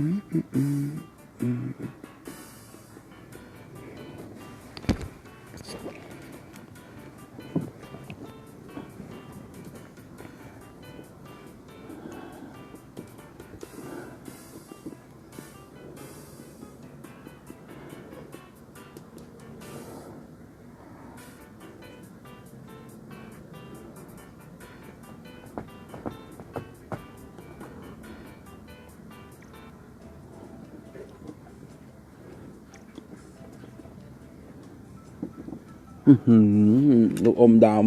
อื้อหื ลูกอมดำ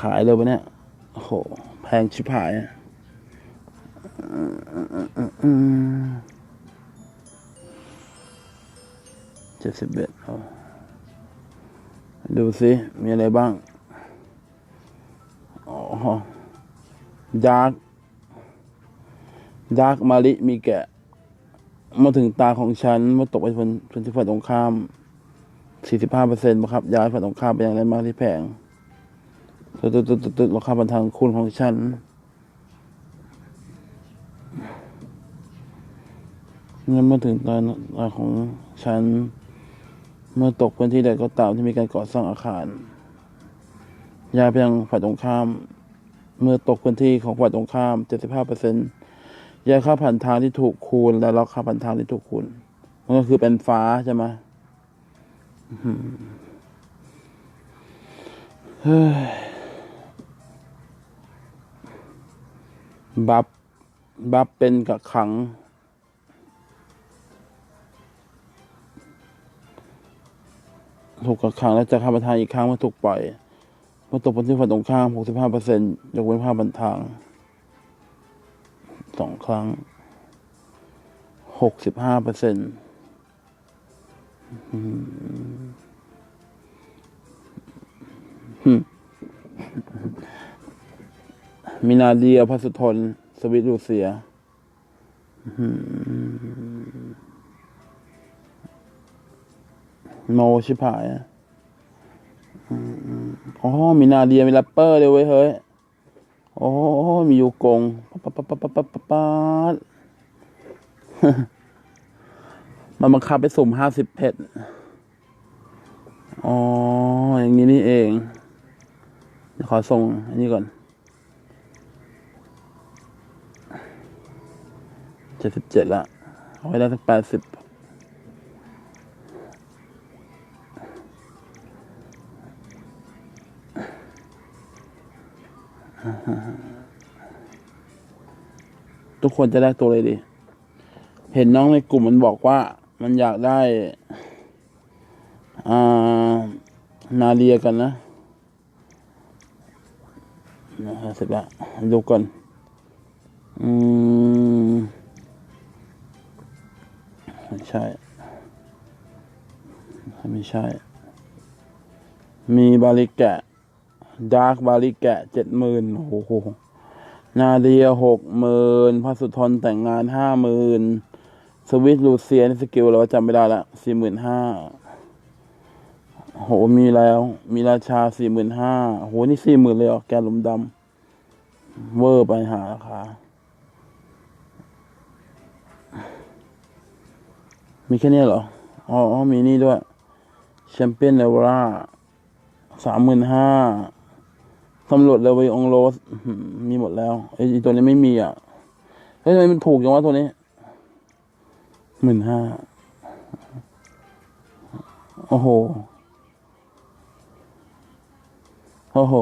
ขายเลยปะเนี่ยโอ้โห แพงชิบหายอะเจ็ดสิบเอ็ดเอาดูสิ มีอะไรบ้าง อ๋อดาร์กดาร์กมาลิมีแกะ มาถึงตาของฉันเมื่อตกไปบนบนที่ฝ่ายตรงข้าม 45เปอร์เซ็นต์ครับ ย้ายฝ่ายตรงข้ามไปยังไรมากที่แผงตึ๊ดตึ๊ดตึ๊ดตึ๊ดตึ๊ดราคาบันทางคุณของฉันงั้นเมื่อถึงตาตาของฉัน เมื่อตกพื้นที่ใดก็ตามที่มีการก่อสร้างอาคาร ย้ายไปยังฝ่ายตรงข้าม เมื่อตกพื้นที่ของฝ่ายตรงข้าม 75เปอร์เซ็นต์ แยกค่าผ่านทางที่ถูกคูณ และล็อกค่าผ่านทางที่ถูกคูณ มันก็คือเป็นฟ้าใช่ไหมบับบับเป็นกับขัง ถูกกักขัง และจะค่าผ่านทางอีกครั้งเมื่อถูกปล่อยเมื่อตกบนที่ฝั่งตรงข้าม 65เปอร์เซ็นต์ยกเว้นค่าผ่านทาง สองครั้งหกสิบห้าเปอร์เซ็นต์มินาเดียพัสุทน สวิตรูเซียโมชิบหายอ๋อมินาเดียมีแรปเปอร์เลยเว้ยเฮ้ย โอ้มียูกงปั๊บปั๊บปั๊บปั๊บปั๊บปั๊บปั๊บมันบังคับไปสุ่มห้าสิบเพชรอ๋อ อย่างนี้นี่เองขอส่งอันนี้ก่อนเจ็ดสิบเจ็ดละเอาไว้ได้สักแปดสิบ ทุกคนจะได้ตัวเลยดี เห็นน้องในกลุ่มมันบอกว่า มันอยากได้ อ่า นาเรียกันนะนะฮะเสร็จแล้วดูก่อนอืมไม่ใช่ ไม่ใช่ มีบาลิกแกะ ดาร์กบาลิแกะเจ็ดหมื่นโอ้โห นาเดียหกหมื่นพระสุทนแต่งงานห้าหมื่นสวิตลูเซียนสกิลเราจำไม่ได้ละสี่หมื่นห้าโหมีแล้ว มีราชาสี่หมื่นห้าโหนี่สี่หมื่นเลยเหรอแกลุมดำเวอร์ไปหาราคามีแค่นี้เหรอ อ๋ออ๋อมีนี่ด้วยแชมเปี้ยนเลวราสามหมื่นห้า ตำรวจเลวีองโรสมีหมดแล้วไอ้ตัวนี้ไม่มีอะเฮ้ยทำไมมันถูกจังวะตัวนี้หมื่นห้าโอ้โห โอ้โห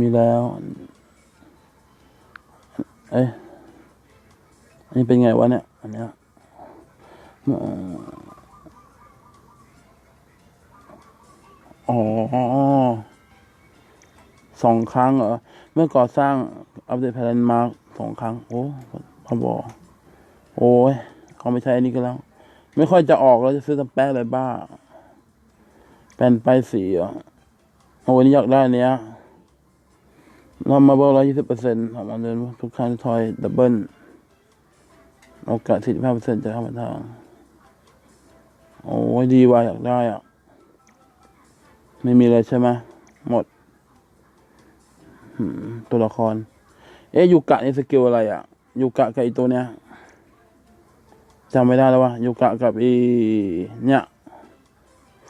มีแล้ว เอ้ยอันนี้เป็นไงวะเนี่ย อันเนี้ยอ๋อ สองครั้งเหรอ เมื่อก่อสร้างอัปเดตแพลนมาสองครั้ง โอ้พอบอโอ้ยเขาไม่ใช้อันนี้ก็แล้ว ไม่ค่อยจะออกแล้วจะซื้อสแปะอะไรบ้า แผ่นไปายสีเหรอโอ้วันนี้อยากได้เนี้ยเรามาเบอร์ร้อยยี่สิบเปอร์เซ็นต์ของมันเดินทุกครั้งทอยดับเบิลโอกาสสี่สิบห้าเปอร์เซ็นต์จะเข้ามาทาง โอ้ยดีว่ะอยากได้อะ ไม่มีเลยใช่ไหมหมด ตัวละคร เอ๊ยูกะนี่สกิลอะไรอะยูกะกับไอตัวเนี้ยจำไม่ได้แล้ววะยูกะกับไอีเนี่ย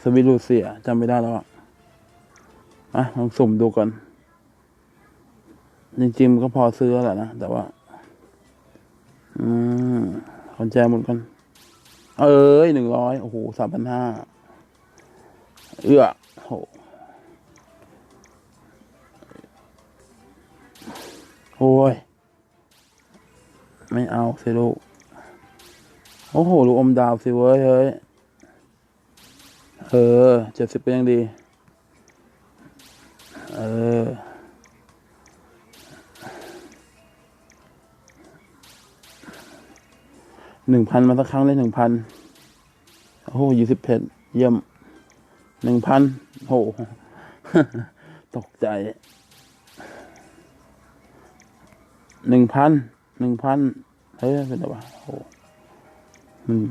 สวิลูเซียจำไม่ได้แล้วอะอะลองสุ่มดูก่อนจริงๆมันก็พอซื้อแล้วแหละนะ แต่ว่า อืมคอนแจหมดกัน เอ้ยหนึ่งร้อยโอ้โหสามพันห้าเอื้อโห โอ้ย ไม่เอาสิลูก โอ้โห ลูกอมดาวสิเว้ยเฮ้ย เออเจ็ดสิบเป็นยังดี เออ หนึ่งพันมาสักครั้งได้หนึ่งพัน โอ้โหยี่สิบเพชรเยี่ยมหนึ่งพันโห ตกใจ หนึ่งพันหนึ่งพันเฮ้ยเป็นอะไรวะโอ้อืม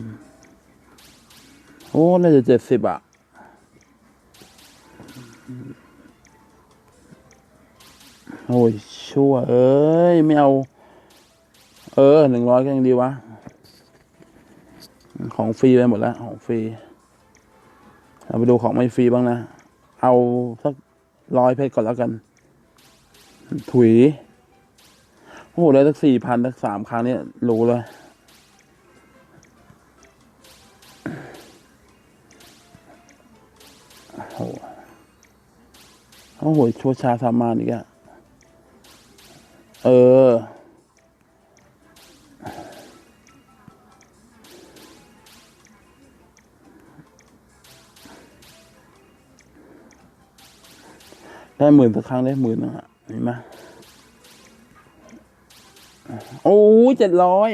โอ้น่าจะเจ็ดสิบอะโอ้ยชั่ว เอ้ย ไม่เอา เออหนึ่งร้อยก็ยังดีวะ ของฟรีไปหมดแล้ว ของฟรีเราไปดูของไม่ฟรีบ้างนะ เอาสักร้อยเพชรก่อนแล้วกัน ถุย โอ้โหได้สักสี่พันสักสามครั้งเนี่ยรู้เลยโอ้โหโอ้โหชัวชาสามานอีกอะเออ ได้หมื่นสักครั้งได้หมื่นนะฮะเห็นไหม โอ้ยเจ็ดร้อย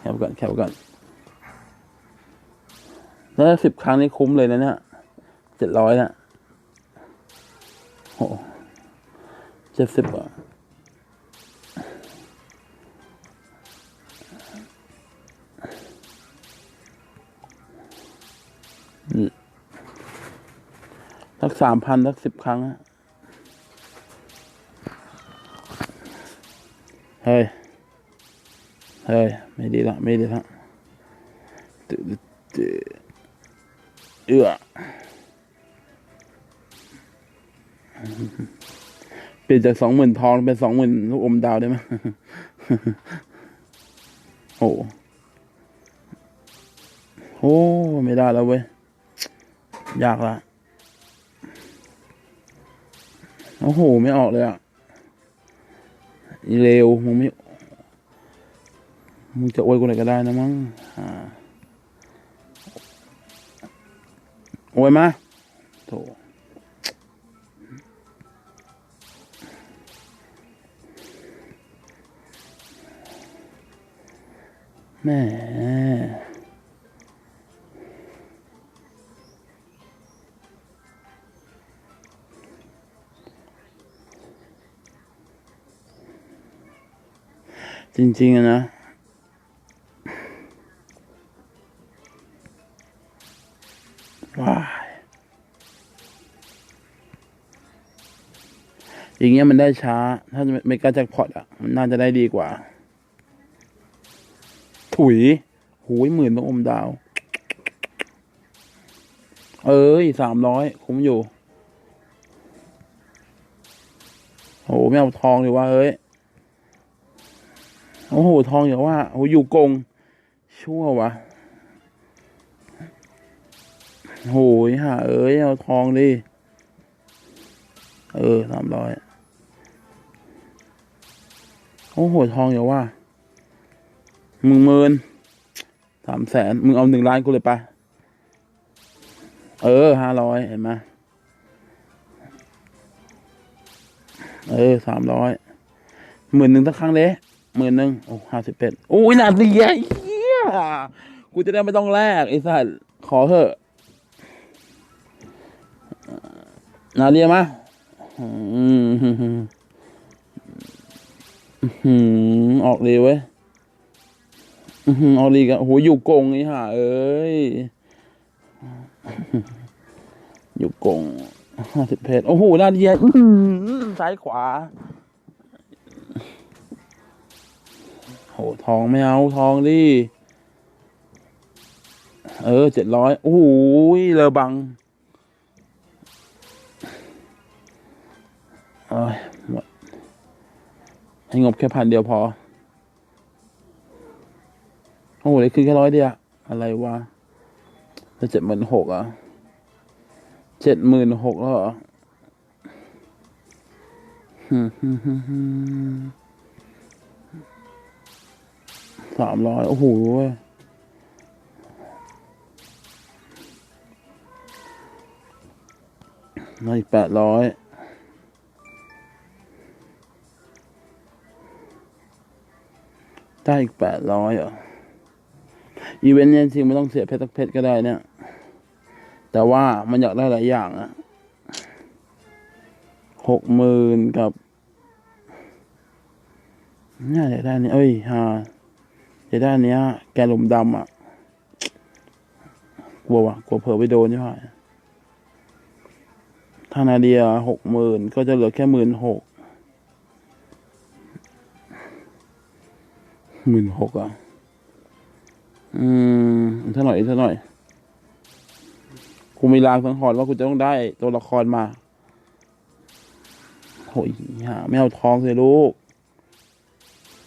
แคบก่อนแคบก่อนแล้วสิบครั้งนี่คุ้มเลยนะเนี่ยเจ็ดร้อยนะโอ้เจ็ดสิบอะสักสามพันสักสิบครั้งอะ เฮ้ย เฮ้ย ไม่ดีละไม่ดีละตึ๊ดตึ๊ดเอื้อเปลี่ยนจากสองหมื่นทองเป็นสองหมื่นลูกอมดาวได้ไหมโอ้โหไม่ได้แล้วเว้ย ยากละ โอ้โห ไม่ออกเลยอะ เร็วมึงไม่มึงจะอวยกูหนก็ได้นะมั้งอวยมาโถแม่ จริงๆนะว้าอย่างเงี้ยมันได้ช้า ถ้าไม่กล้าแจ็คพอตอะ มันน่าจะได้ดีกว่า ถุยหูยหมื่นต้องอมดาว เอ้ยสามร้อยคุ้มอยู่โหไม่เอาทองเลยว่าเอ้ย โอ้โห ทองอย่าว่าโอ้อยู่กง ชั่ววะโหยหาเอ้ย เอาทองดิ เออสามร้อยโอ้โห ทองอย่าว่า มึงเมินสามแสนมึงเอาหนึ่งล้านกูเลยปะเออห้าร้อยเห็นไหมเออสามร้อยหมื่นหนึ่งสักครั้งเด้ หมื่นหนึ่งโอ้ห้าสิบเป็ดโอ้ยนาเดียเฮียกูจะได้ไม่ต้องแลกไอ้สัสขอเถอะ นาเดียมาอืมอืมออกเลยเว้ยอือหือออกลีกันโหอยู่กงไอ้ห่าเอ้ย อยู่กงห้าสิบเพจโอ้โหนาเดียอือหือซ้ายขวา โหทองไม่เอาทองดิ เออเจ็ดร้อยโอ้โหเลอบังเอ้ยหมดให้งบแค่พันเดียวพอ โอ้โหเลยคือแค่ร้อยเดียวอะไรวะจะเจ็ดหมื่นหกอะเจ็ดหมื่นหกแล้วเหรอฮึ่มฮึ่มฮึ่มฮึ่ม สามร้อยโอ้โหมาอีกแปดร้อยได้อีกแปดร้อยเหรอ อีเวนต์เนี่ยจริงไม่ต้องเสียเพชรสักเพชรก็ได้เนี่ย แต่ว่ามันอยากได้หลายอย่างอะหกหมื่นกับเนี่ยอยากได้นี่เอ้ยฮา อยากได้อันเนี้ย แกหลุมดำอะ กลัววะกลัวเผลอไปโดนใช่ไหมถ้านาเดียหกหมื่นก็จะเหลือแค่หมื่นหกหมื่นหกอะ อืมอีกเท่าหน่อยอีกเท่าหน่อยกูมีรางสังหรณ์ว่ากูจะต้องได้ตัวละครมาโหยหาไม่เอาทองเลยลูก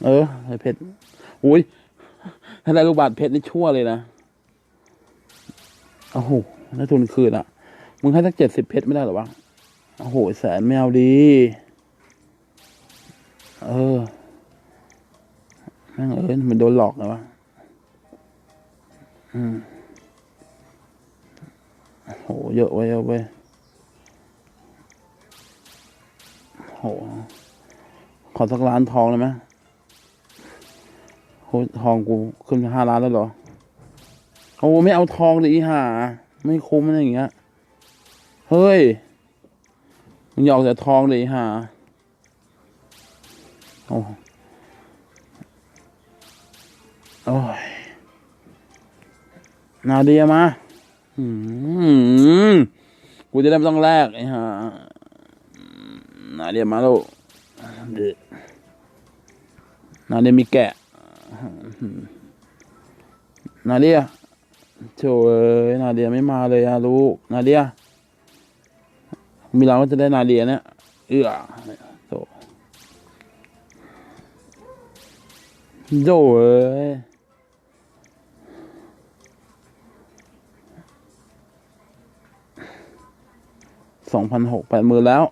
เออไอเพชรอุ้ย ถ้าได้ลูกบาทเพชรนี่ชั่วเลยนะโอ้โหได้ทุนคืนอะ มึงให้สักเจ็ดสิบเพชรไม่ได้หรอวะโอ้โหแสนไม่เอาดี เออแม่งเอ้ยมันโดนหลอกนะวะอืมโหเยอะไว้เยอะไว้โห ขอสักล้านทองเลยไหม โหทองกูขึ้นห้าล้านแล้วเหรอโอ้ไม่เอาทองเลยอีห่าไม่คุ้มอะไรอย่างเงี้ย เฮ้ยมึงอยากแต่ทองเลยอีห่าโอ้โอ้ยนาเดียมาอืมกูจะได้ไม่ต้องแลกไอ้ห่านาเดียมาแลูกเดี๋ยวนาเดียมีแกะ นาเดียโถเอ้ยนาเดียไม่มาเลยอะลูก นาเดีย มีเราก็จะได้นาเดียเนี่ย เอื้อโถโถเอ้ยสองพันหกแปดหมื่นแล้ว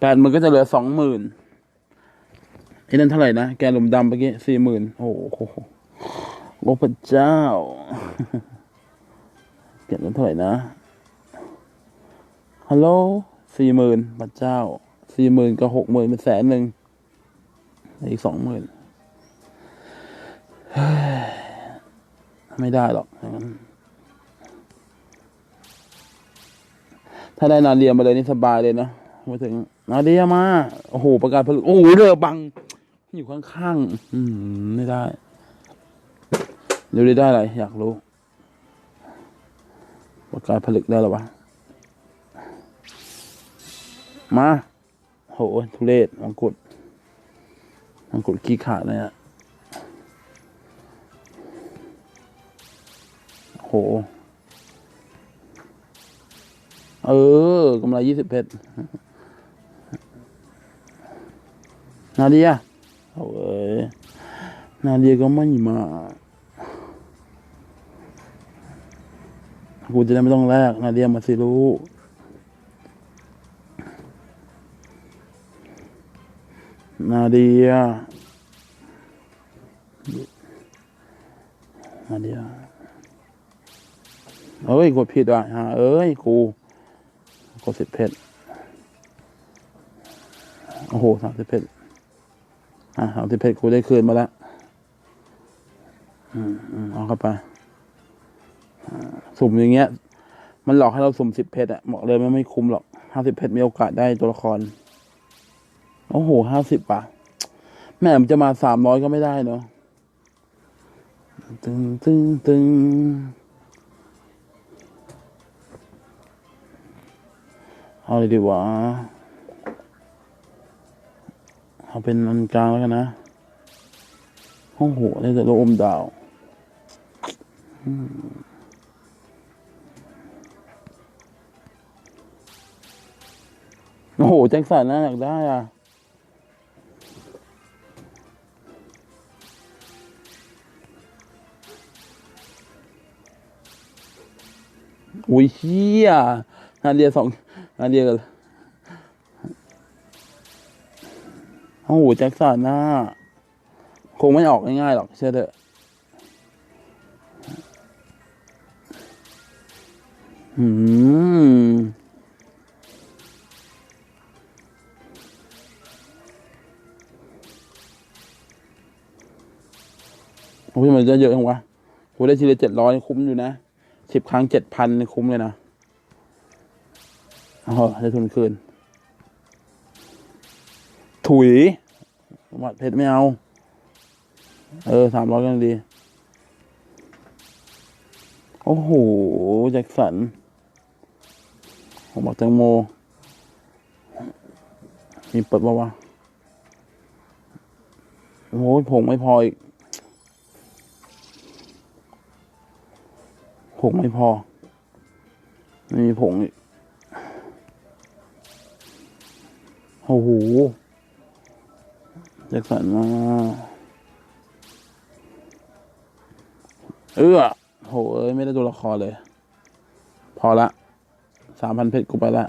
แปดหมื่นก็จะเหลือสองหมื่น ไอ้นั่นเท่าไหร่นะ แกหลุมดำเมื่อกี้สี่หมื่นโอ้โหโอ้พระเจ้า เก็บเงินเท่าไหร่นะ ฮัลโหลสี่หมื่นพระเจ้าสี่หมื่นกับหกหมื่นเป็นแสนหนึ่งอีกสองหมื่นไม่ได้หรอกงั้นถ้าได้นาเดียมาเลยนี่สบายเลยนะมาถึงนาเดียมา โอ้โห ประกาศผลโอ้โหเรือบัง อยู่ข้างๆ อืม ไม่ได้เดี๋ยวได้อะไร อยากรู้ประกาศผลึกได้หรอวะ มา โห ทุเรศมังกุฎมังกุฎขี้ขาดเลยอะโห เออกำไรยี่สิบเพชรนาดีย เอาเอ้ยนาเดียก็ไม่มา กูจะได้ไม่ต้องแลกนาเดียมาสิลูกนาเดียนาเดียเอ้ยกดผิดว่ะฮะเอ้ยกูกดสิบเพชรโอ้โหสามสิบเพชร อะสามสิบเพชรกูได้คืนมาแล้วอืมอืมเอาเข้าไปสุ่มอย่างเงี้ย มันหลอกให้เราสุ่มสิบเพชรอะบอกเลยมันไม่คุ้มหรอกห้าสิบเพชรมีโอกาสได้ตัวละคร โอ้โหห้าสิบป่ะ แม่มันจะมาสามร้อยก็ไม่ได้เนาะตึงตึงตึงเอาเลยดีกว่า เอาเป็นอันกลางแล้วกันนะ ห้องหัวได้แต่โลมดาวโอ้โห แจ็คสันน่าอยากได้อะอุ้ยเฮียนาเดียสองนาเดียกัน โอ้โหแจ็คสันน่าคงไม่ออกง่ายๆหรอกเชื่อเถอะอืมโอ้ยมันจะเยอะจังวะโหได้ทีละเจ็ดร้อยคุ้มอยู่นะสิบครั้งเจ็ดพันคุ้มเลยนะอ๋อได้ทุนคืน ถุยวัดเพชรไม่เอา เออสามร้อยกันดี โอ้โห แจ็คสันผมบอกแตงโม มีเปิดปะวะโอ้ยผงไม่พออีกผงไม่พอ ไม่มีผงอีก โอ้โห จ็คสันมาเออโหเอ้ย ไม่ได้ตัวละครเลย พอละสามพันเพชรกูไปละ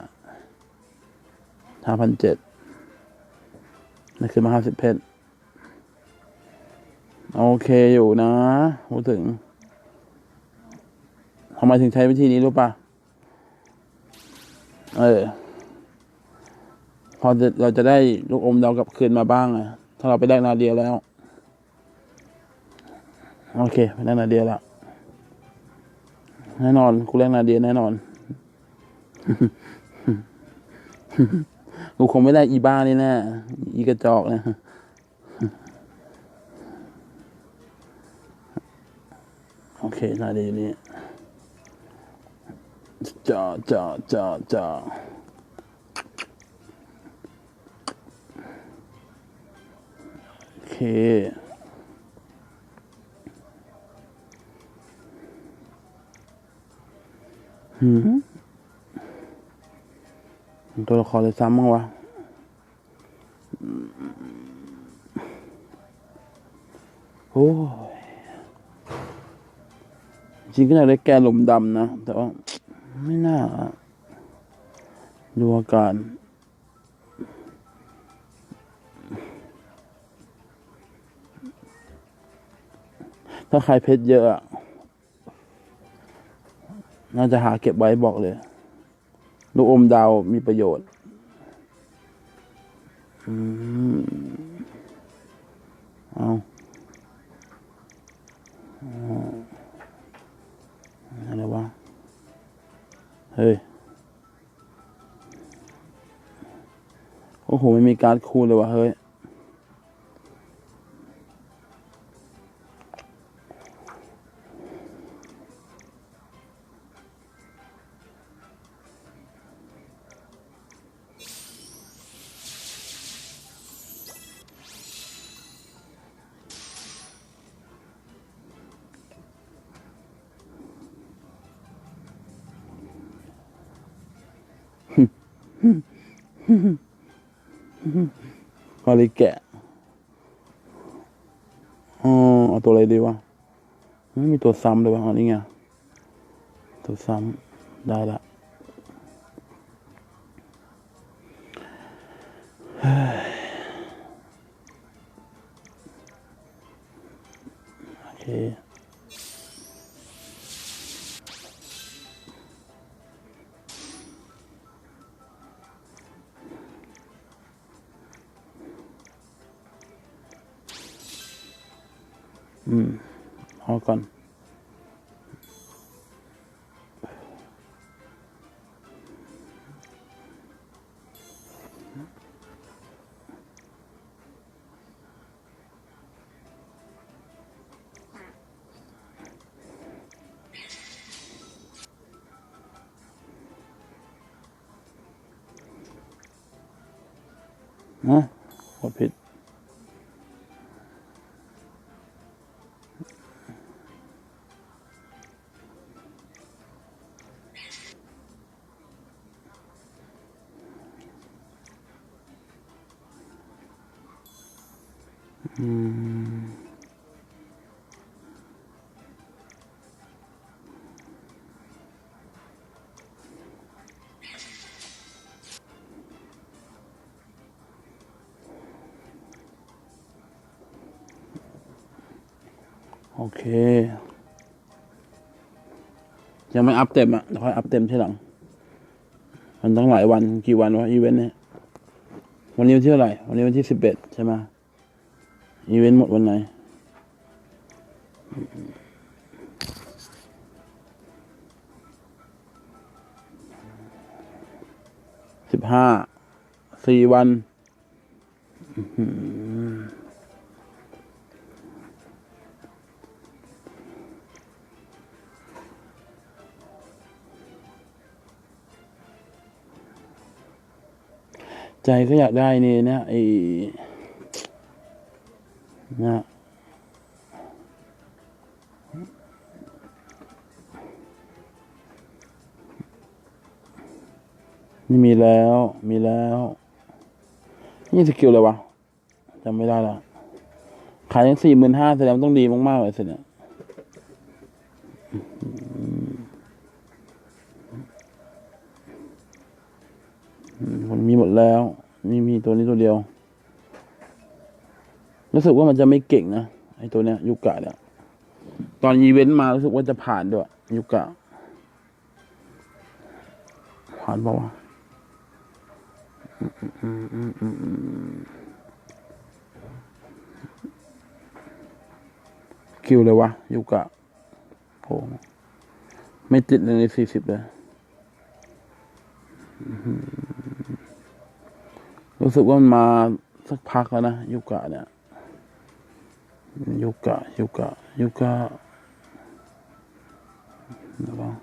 ห้าพันเจ็ดนี่คือมาห้าสิบเพชรโอเคอยู่นะพูดถึงทำไมถึงใช้วิธีนี้รู้ปะเออ พอเราจะได้ลูกอมเรากลับคืนมาบ้างอะ ถ้าเราไปได้นาเดียแล้ว โอเคไปได้นาเดียแล้ว แน่นอนกูแลกนาเดียแน่นอนกูคงไม่ได้อีบ้านี่แน่อีกระจอกนะโอเคนาเดียนี่จ่อจ่อจ่อจ่อ เค หืมตัวละครเลยซ้ำมั้งวะโอ้จริงก็อยากได้แกหลุมดำนะ แต่ว่า ไม่น่าดูอาการ ถ้าใครเพชรเยอะ น่าจะหาเก็บไว้บอกเลย ลูกอมดาวมีประโยชน์อืมเอาอะไรวะ เฮ้ย โอ้โห ไม่มีการคูณเลยวะเฮ้ย ฮอลิแกะอ๋อเอาตัวอะไรดีวะไม่มีตัวซ้ำเลยวะอ๋อนี่ไงตัวซ้ำได้ละเฮ้ยโอเค เอาก่ โอเค ยังไม่อัพเต็มอะค่อยอัพเต็มทีหลัง มันต้องหลายวันกี่วันวะอีเวนต์เนี่ยวันนี้วันที่เท่าไหร่วันนี้วันที่สิบเอ็ดใช่ไหมอีเวนต์หมดวันไหนสิบห้าสี่วัน ใจก็อยากได้นี่นี่ยไอ้นะนี่มีแล้ว มีแล้ว นี่สกิลเลยวะจำไม่ได้ละขายทั้งสี่หมื่นห้าแสดงต้องดีมาก ๆ เลยสิเนี่ย มมันมีหมดแล้ว นี่มีตัวนี้ตัวเดียว รู้สึกว่ามันจะไม่เก่งนะไอ้ตัวเนี้ยยุกะเนี่ย ตอนอีเวนต์มารู้สึกว่าจะผ่านด้วยยุกะ ผ่านเปล่าวะคิวเลยวะยุกะโอ้ไม่ติดเลยในสี่สิบเลย รู้สึกว่ามันมาสักพักแล้วนะยุกะเนี่ยยุกะยุกะยุกะเดี๋ยวก่อน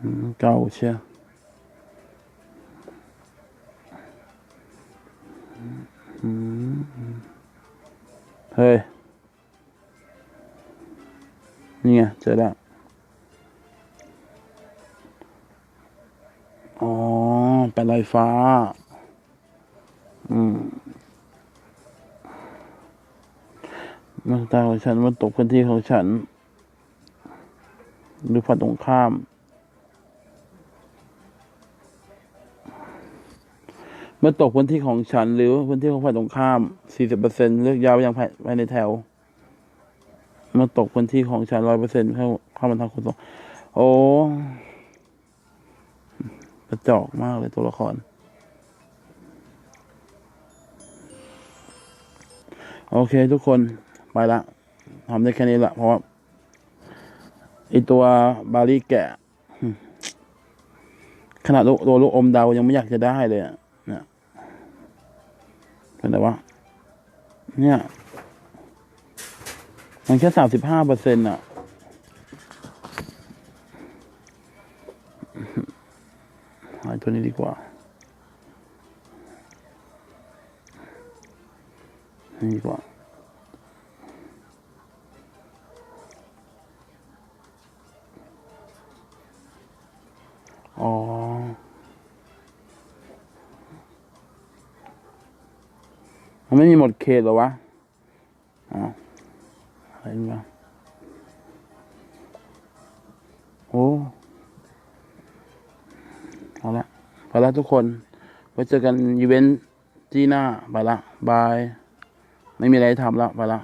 อืมเก่าเชียเฮ้ย นี่ไงเจอแล้วอ๋อเป็นลอยฟ้า มเมตตาของฉันมาตกพื้นที่ของฉัน หรือฝ่ายตรงข้ามเมื่อตกพื้นที่ของฉัน หรือพื้นที่ของฝ่ายตรงข้าม 40%เลือกยาวยังภายภายในแถวเมื่อตกพื้นที่ของฉัน 100%เข้าเข้ามาทางคุณสองโอ้กระจอกมากเลยตัวละคร โอเคทุกคนไปละทำได้แค่นี้ละเพราะว่าไอตัวบาลีแกะ ขนาดตัวลูกอมดาวยังไม่อยากจะได้เลยอะเนี่ยเป็นไงวะเนี่ย มันแค่สามสิบห้าเปอร์เซ็นต์อะหายตัวนี้ดีกว่า นี่ดีกว่าอ๋อมันไม่มีหมดเขตเหรอวะอ๋ออะไรนี่วะโอ้เอาละไปละทุกคน ไว้เจอกันอีเวนต์ที่หน้า ไปละ บาย ไม่มีอะไรทำแล้วไปละ